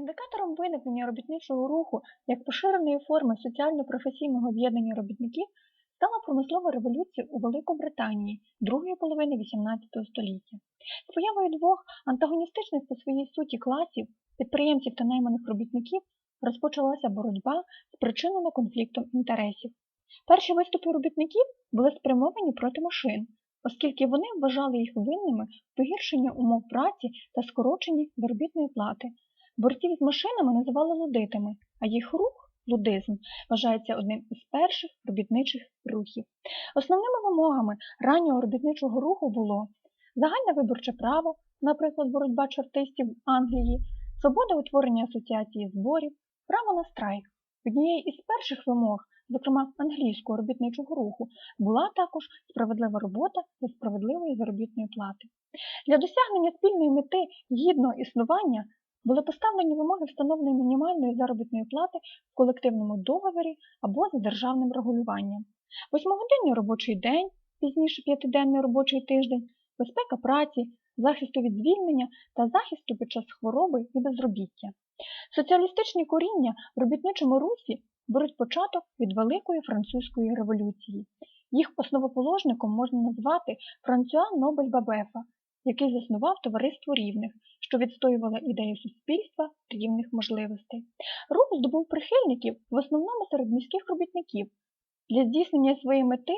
Індикатором виникнення робітничого руху як поширеної форми соціально-професійного об'єднання робітників стала промислова революція у Великобританії другої половини XVIII століття. З появою двох антагоністичних по своїй суті класів підприємців та найманих робітників розпочалася боротьба, з спричинена конфліктом інтересів. Перші виступи робітників були спрямовані проти машин, оскільки вони вважали їх винними в погіршенні умов праці та скороченні заробітної плати. Борців з машинами називали лудитами, а їх рух лудизм вважається одним із перших робітничих рухів. Основними вимогами раннього робітничого руху було загальне виборче право, наприклад, боротьба чортистів в Англії, свобода утворення асоціації зборів, право на страйк. Однією із перших вимог, зокрема англійського робітничого руху, була також справедлива робота за справедливої заробітної плати. Для досягнення спільної мети гідного існування були поставлені вимоги встановлення мінімальної заробітної плати в колективному договорі або за державним регулюванням, восьмигодинний робочий день, пізніше п'ятиденний робочий тиждень, безпека праці, захисту від звільнення та захисту під час хвороби і безробіття. Соціалістичні коріння в робітничому русі беруть початок від Великої французької революції. Їх основоположником можна назвати Франсуа Нобель Бабефа, який заснував товариство рівних, що відстоювало ідею суспільства рівних можливостей. Рух здобув прихильників в основному серед міських робітників. Для здійснення своєї мети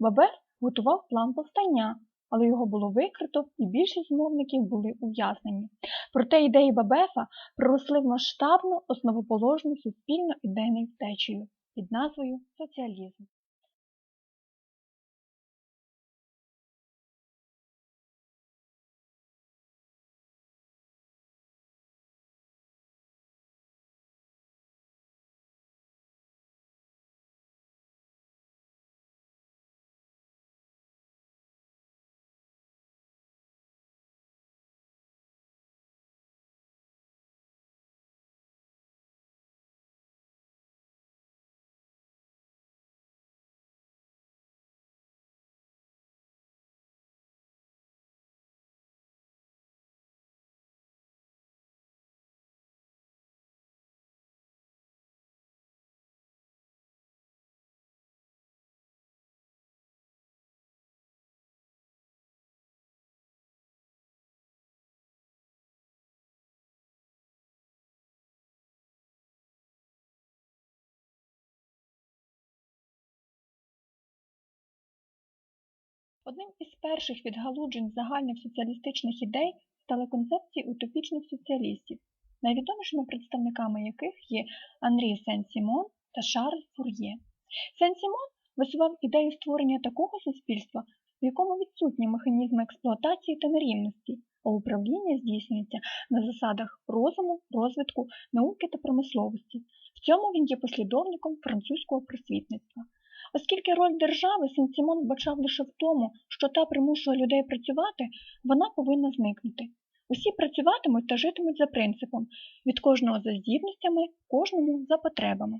Бабеф готував план повстання, але його було викрито і більшість змовників були ув'язнені. Проте ідеї Бабефа проросли в масштабну основоположну суспільно-ідейною втечею під назвою соціалізм. Одним із перших відгалуджень загальних соціалістичних ідей стали концепції утопічних соціалістів, найвідомішими представниками яких є Анрі Сен-Сімон та Шарль Фур'є. Сен-Сімон висував ідею створення такого суспільства, в якому відсутні механізми експлуатації та нерівності, а управління здійснюється на засадах розуму, розвитку, науки та промисловості. В цьому він є послідовником французького просвітництва. Оскільки роль держави Сен-Сімон вбачав лише в тому, що та примушує людей працювати, вона повинна зникнути. Усі працюватимуть та житимуть за принципом від кожного за здібностями, кожному за потребами.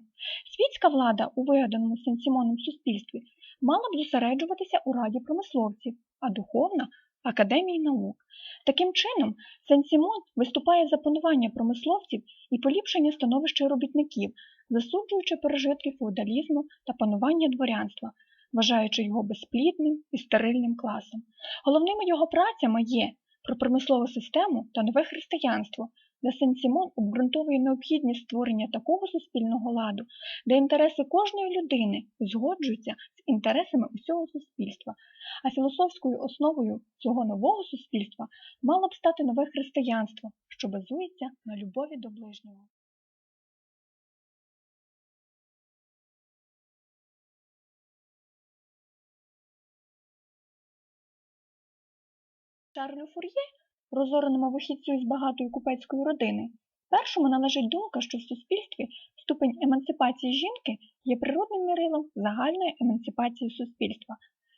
Світська влада у вигаданому Сен-Сімоном суспільстві мала б зосереджуватися у раді промисловців, а духовна академії наук. Таким чином, Сен-Сімон виступає за панування промисловців і поліпшення становища робітників, засуджуючи пережитки феодалізму та панування дворянства, вважаючи його безплідним і стерильним класом. Головними його працями є про промислову систему та нове християнство, де Сен-Сімон обґрунтовує необхідність створення такого суспільного ладу, де інтереси кожної людини узгоджуються з інтересами усього суспільства, а філософською основою цього нового суспільства мало б стати нове християнство, що базується на любові до ближнього. Шарлю Фур'є, розореному вихідцю із багатої купецької родини, першому належить думка, що в суспільстві ступень емансипації жінки є природним мірилом загальної емансипації суспільства.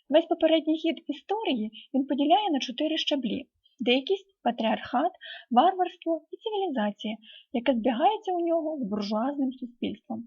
Весь попередній хід історії він поділяє на чотири щаблі деякість, патріархат, варварство і цивілізація, яка збігається у нього з буржуазним суспільством.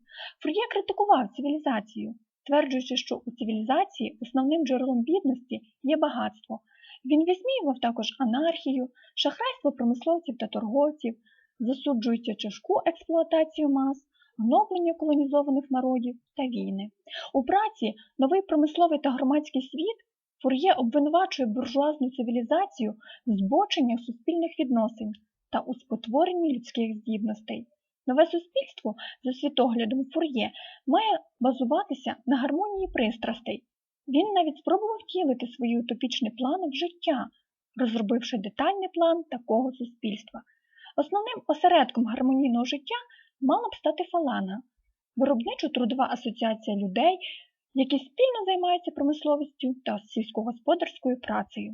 Фур'є критикував цивілізацію, тверджуючи, що у цивілізації основним джерелом бідності є багатство. Він висміював також анархію, шахрайство промисловців та торговців, засуджують тяжку експлуатацію мас, гноблення колонізованих народів та війни. У праці Новий промисловий та громадський світ Фур'є обвинувачує буржуазну цивілізацію в збоченні суспільних відносин та у спотворенні людських здібностей. Нове суспільство за світоглядом Фур'є має базуватися на гармонії пристрастей. Він навіть спробував втілити свої утопічні плани в життя, розробивши детальний план такого суспільства. Основним осередком гармонійного життя мала б стати фалана, виробничо-трудова асоціація людей, які спільно займаються промисловістю та сільськогосподарською працею.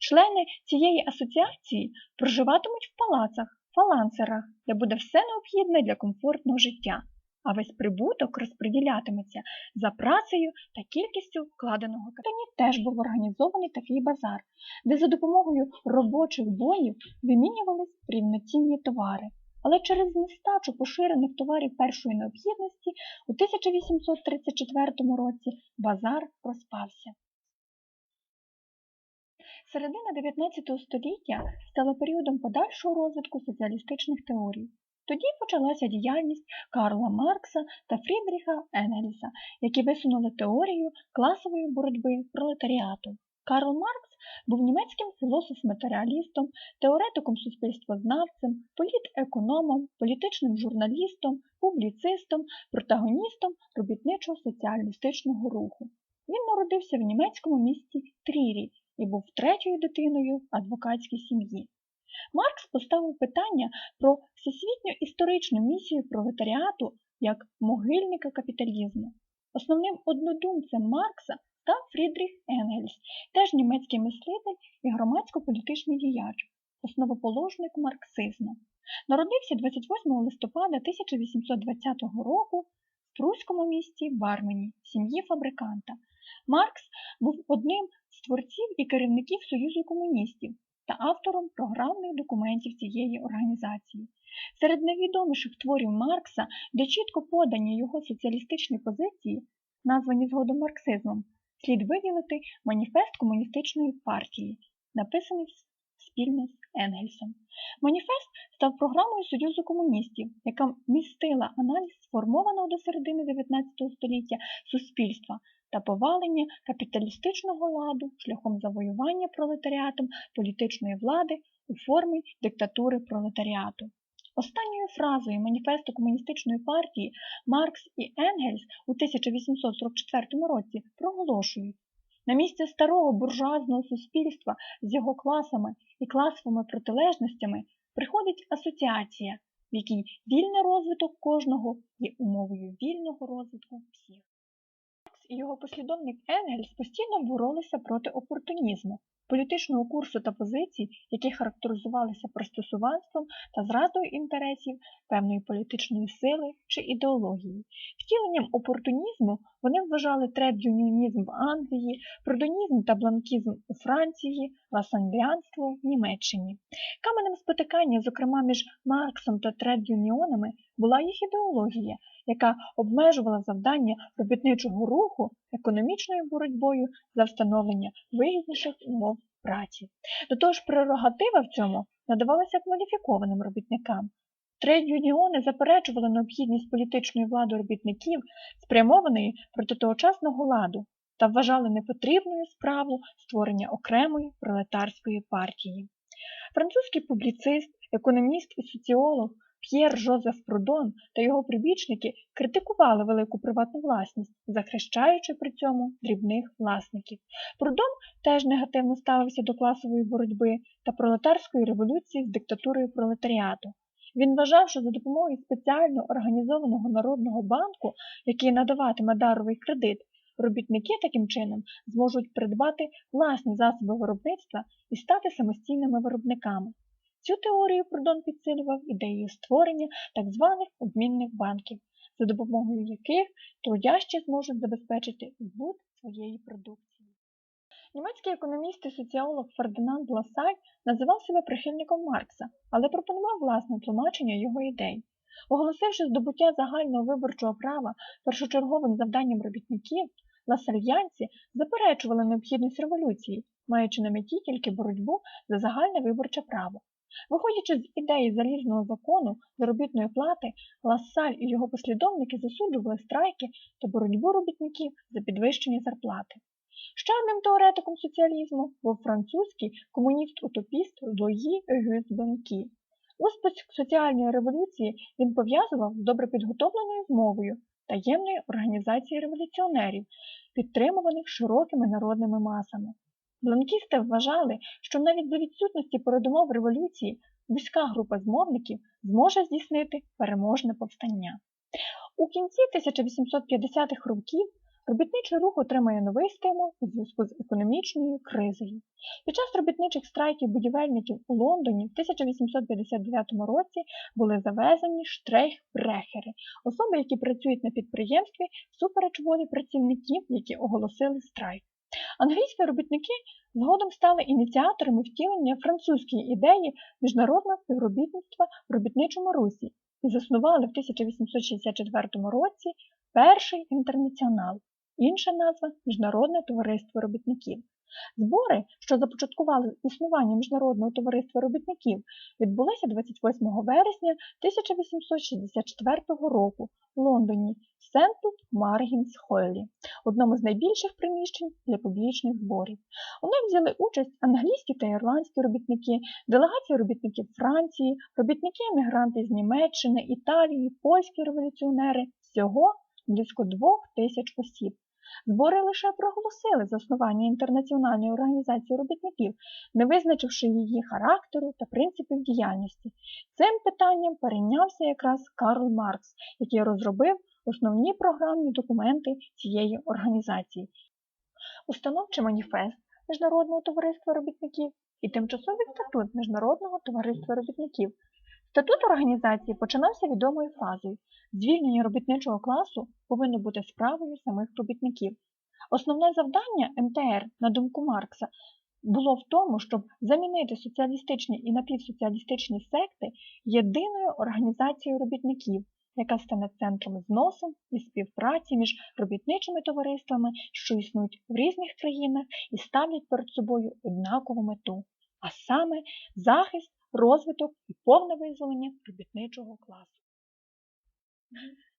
Члени цієї асоціації проживатимуть в палацах, фалансерах, де буде все необхідне для комфортного життя, а весь прибуток розподілятиметься за працею та кількістю вкладеного капітані теж був організований такий базар, де за допомогою робочих бонів вимінювались рівноцінні товари. Але через нестачу поширених товарів першої необхідності у 1834 році базар розпався. Середина 19 століття стала періодом подальшого розвитку соціалістичних теорій. Тоді почалася діяльність Карла Маркса та Фрідріха Енгельса, які висунули теорію класової боротьби пролетаріату. Карл Маркс був німецьким філософ-матеріалістом, теоретиком суспільствознавцем, політ-економом, політичним журналістом, публіцистом, протагоністом робітничого соціалістичного руху. Він народився в німецькому місті Трірі і був третьою дитиною адвокатській сім'ї. Маркс поставив питання про всесвітню історичну місію пролетаріату як могильника капіталізму. Основним однодумцем Маркса став Фрідріх Енгельс, теж німецький мислитель і громадсько-політичний діяч, основоположник марксизму. Народився 28 листопада 1820 року в пруському місті Бармені, сім'ї фабриканта. Маркс був одним з творців і керівників Союзу комуністів та автором програмних документів цієї організації. Серед найвідоміших творів Маркса, де чітко подані його соціалістичні позиції, названі згодом марксизмом, слід виділити маніфест комуністичної партії, написаний спільно з Енгельсом. Маніфест став програмою Союзу комуністів, яка містила аналіз сформованого до середини 19 століття суспільства та повалення капіталістичного ладу шляхом завоювання пролетаріатом політичної влади у формі диктатури пролетаріату. Останньою фразою маніфесту комуністичної партії Маркс і Енгельс у 1844 році проголошують на місце старого буржуазного суспільства з його класами і класовими протилежностями приходить асоціація, в якій вільний розвиток кожного є умовою вільного розвитку всіх. Маркс і його послідовник Енгельс постійно боролися проти опортунізму, політичного курсу та позицій, які характеризувалися пристосуванством та зрадою інтересів певної політичної сили чи ідеології. Втіленням опортунізму вони вважали тред-юніонізм в Англії, продонізм та бланкізм у Франції, ласангліанство в Німеччині. Каменем спотикання, зокрема між Марксом та тред-юніонами, була їх ідеологія, яка обмежувала завдання робітничого руху економічною боротьбою за встановлення вигідніших умов праці. До того ж, прерогатива в цьому надавалася кваліфікованим робітникам. Трейд-юніони заперечували необхідність політичної влади робітників, спрямованої проти тогочасного ладу, та вважали непотрібною справу створення окремої пролетарської партії. Французький публіцист, економіст і соціолог П'єр Жозеф Прудон та його прибічники критикували велику приватну власність, захищаючи при цьому дрібних власників. Прудон теж негативно ставився до класової боротьби та пролетарської революції з диктатурою пролетаріату. Він вважав, що за допомогою спеціально організованого народного банку, який надаватиме даровий кредит, робітники таким чином зможуть придбати власні засоби виробництва і стати самостійними виробниками. Цю теорію Прудон підсилював ідеєю створення так званих обмінних банків, за допомогою яких трудящі зможуть забезпечити збут своєї продукції. Німецький економіст і соціолог Фердинанд Ласаль називав себе прихильником Маркса, але пропонував власне тлумачення його ідей. Оголосивши здобуття загального виборчого права першочерговим завданням робітників, ласальянці заперечували необхідність революції, маючи на меті тільки боротьбу за загальне виборче право. Виходячи з ідеї залізного закону заробітної плати, Лассаль і його послідовники засуджували страйки та боротьбу робітників за підвищення зарплати. Ще одним теоретиком соціалізму був французький комуніст-утопіст Луї Гюз Бенкі. Успіх соціальної революції він пов'язував з добре підготовленою змовою таємної організації революціонерів, підтримуваних широкими народними масами. Бланкісти вважали, що навіть за відсутності передумов революції вузька група змовників зможе здійснити переможне повстання. У кінці 1850-х років робітничий рух отримає новий стимул у зв'язку з економічною кризою. Під час робітничих страйків будівельників у Лондоні в 1859 році були завезені штрейхбрехери, особи, які працюють на підприємстві всупереч волі працівників, які оголосили страйк. Англійські робітники згодом стали ініціаторами втілення французької ідеї міжнародного співробітництва в робітничому русі і заснували в 1864 році перший інтернаціонал, інша назва Міжнародне товариство робітників. Збори, що започаткували існування Міжнародного товариства робітників, відбулися 28 вересня 1864 року в Лондоні Сентл Маргінс Холлі, одному з найбільших приміщень для публічних зборів. У них взяли участь англійські та ірландські робітники, делегації робітників Франції, робітники-емігранти з Німеччини, Італії, польські революціонери всього близько двох тисяч осіб. Збори лише проголосили заснування інтернаціональної організації робітників, не визначивши її характеру та принципів діяльності. Цим питанням перейнявся якраз Карл Маркс, який розробив основні програмні документи цієї організації. Установчий маніфест Міжнародного товариства робітників і тимчасовий статут Міжнародного товариства робітників. Статут організації починався відомою фразою звільнення робітничого класу повинно бути справою самих робітників. Основне завдання МТР, на думку Маркса, було в тому, щоб замінити соціалістичні і напівсоціалістичні секти єдиною організацією робітників, яка стане центром зносин і співпраці між робітничими товариствами, що існують в різних країнах і ставлять перед собою однакову мету, а саме захист, розвиток і повне визволення робітничого класу.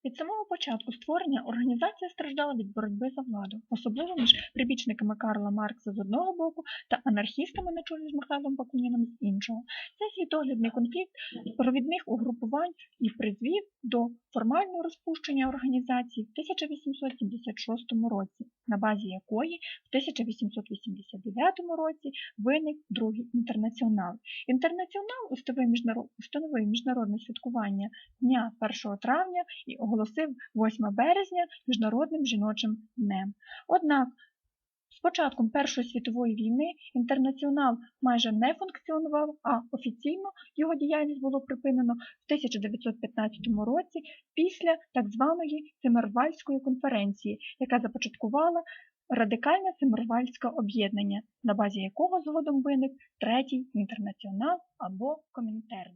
Від самого початку створення організація страждала від боротьби за владу, особливо між прибічниками Карла Маркса з одного боку та анархістами на чолі з Михайлом Бакуніном з іншого. Цей світоглядний конфлікт провідних угрупувань і призвів до формального розпущення організації в 1876 році, на базі якої в 1889 році виник другий інтернаціонал. Інтернаціонал установив міжнародне святкування дня 1 травня і оголосив 8 березня Міжнародним жіночим днем. Однак з початком Першої світової війни інтернаціонал майже не функціонував, а офіційно його діяльність було припинено в 1915 році після так званої Цимервальської конференції, яка започаткувала радикальне Цимервальське об'єднання, на базі якого згодом виник третій інтернаціонал або Комінтерн.